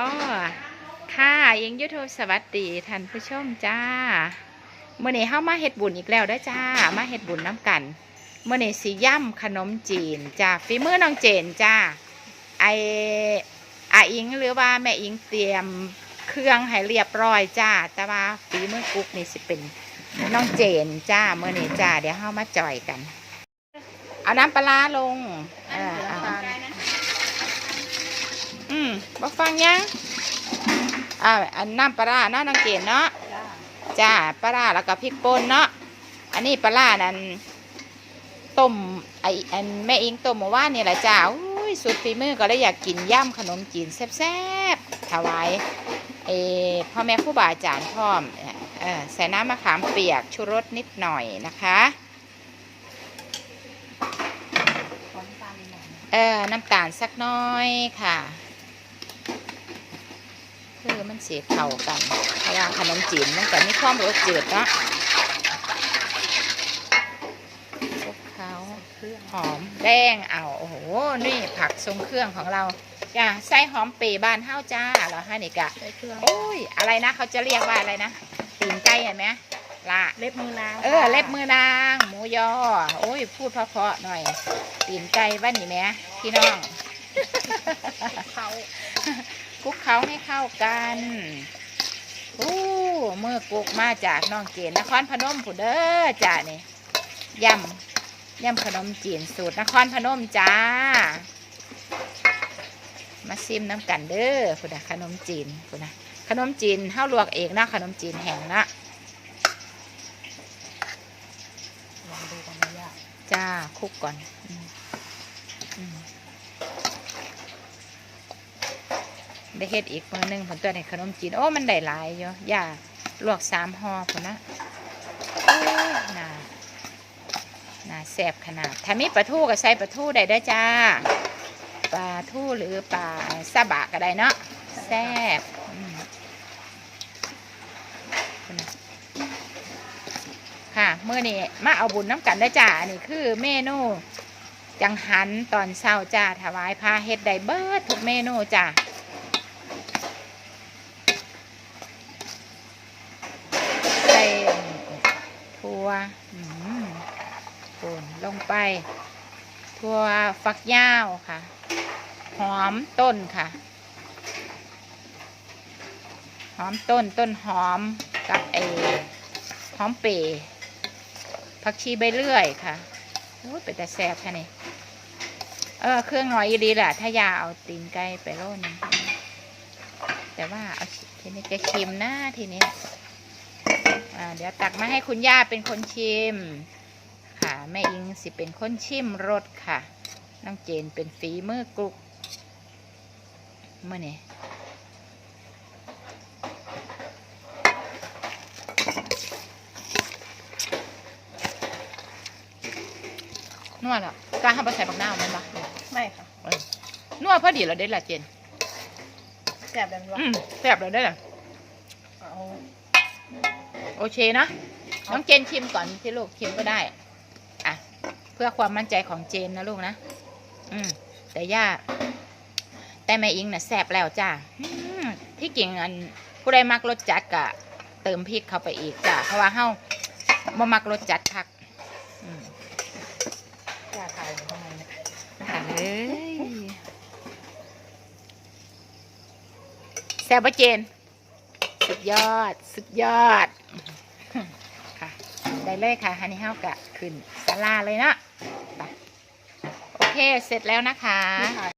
อ๋อค่ะยิงยูทูบสวัสดีท่านผู้ชมจ้าเมื่อนี้เข้ามาเฮ็ดบุญอีกแล้วเด้จ้า มาเฮ็ดบุญน้ำกันเมื่อนี้สีย่ำขนมจีนจ้าฝีมือน้องเจนจ้าไออาอิงหรือว่าแม่อิงเตรียมเครื่องให้เรียบร้อยจ้า แต่ว่าฝีมือกุ๊กนี่สิเป็นน้องเจนจ้าเมื่อนี้จ้าเดี๋ยวเข้ามาจ่อยกัน เอาน้ำปลาลงออเอา อืม บ่ฟังยังอ่าอันน้ำปลาร้าเนาะนางเกณฑ์เนาะจ้าปลาแล้วก็พริกป่นเนาะอันนี้ปลานั่นต้มไออันแม่อิงต้มเมื่านนี่แหละจ้าอุ้ยสุดฝีมือก็เลยอยากกินย่ำขนมจีนแซ่บๆถวายเอพ่อแม่ครูบาอาจารย์พร้อมอใส่น้ำมะขามเปียกชูรสนิดหน่อยนะคะเออน้ำตาลสักน้อยค่ะ มันเสียเข่ากันเพราะว่าขนมจีนมันก็มีความรสจืดเนาะคลุกเขาหอมแดงเอาโอ้โหนี่ผักทรงเครื่องของเราจ้าใส่หอมเปรย์บ้านเฮ้าจ้าแล้วให้นี่กะใส่เครื่องโอ้ยอะไรนะเขาจะเรียกว่าอะไรนะตีนไก่เห็นไหมละเล็บมือนาง เออ เล็บมือนาง หมูยอ โอ้ย พูดเพราะๆหน่อย ตีนไก่บ้านนี่แหม่พี่น้องเขาค ลุกเขาให้เข้ากันโอ้เมื่อกุกมาจากน้องเกณฑ์นครพนมผู้เด้อจ้านี่ยำยำขนมจีนสูตรนครพนมจ้า มาซิมน้ำกันเด้อผู้นะขนมจีนผู้นะขนมจีนเฮาลวกเองนะขนมจีนแห้งนะลองดูกันนะย่าจ้าคลุกก่อนอืมอืม ได้เฮ็ดอีกมือหนึงผลตัวในขนมจีน โอ้ มันได้หลายอยู่ย่าลวกสามห่อผลนะน่าน่าแซ่บขนาด ถ้ามีปลาทูก็ใส่ปลาทูได้ด้อจ้า ปลาทูหรือปลาซาบะก็ได้เนาะ แซ่บค่ะเมื่อนี้มาเอาบุญน้ำกันได้จ้า อันนี้คือเมนูจังหันตอนเช้าจ้าถวายพาเฮ็ดได้เบิดทุกเมนูจ้าใส่ ถั่วอืมป่นลงไปถั่วฝักยาวค่ะ หอมต้นค่ะ หอมต้นต้นหอมกับไอหอมเปรย์ผักชีใบเลื่อยค่ะโอ้ยเป็นแต่แซ่บค่ะนี่เออเครื่องน้อยอีดีแหละถ้ายาเอาตีนไก่ไปโร่นแต่ว่าเอาทีนี้จะชิมนะทีนี้ อ่าเดี๋ยวตักมาให้คุณย่าเป็นคนชิม ค่ะแม่อิงสิเป็นคนชิมรสค่ะน้องเจนเป็นฝีมือกรุกเมื่อนี่นวดอะการทำปลาใส่บักหน้าวมันปะไม่ค่ะนวดพอดีเราได้ละเจนแสบแบบนี้วะอืมแซ่บเราได้ละเอา โอเคนะน้องเจนชิมก่อนที่ลูกชิมก็ได้ อะ เพื่อความมั่นใจของเจนนะลูกนะ อืม แต่ย่า แต่แม่อิงน่ะแซ่บแล้วจ้าที่จริงอันผู้ใดมักรสจัดกะ เติมพริกเข้าไปอีกจ้าเพราะว่าเฮาบ่มักรสจัดคักอืมย่าถ่ายทำไมเนี่ยเอ้ยแซ่บปะเจน สุดยอด สุดยอด ค่ะ ได้เลยค่ะฮันนี่เฮากะขึ้นสลาเลยนะไปโอเค เสร็จแล้วนะคะ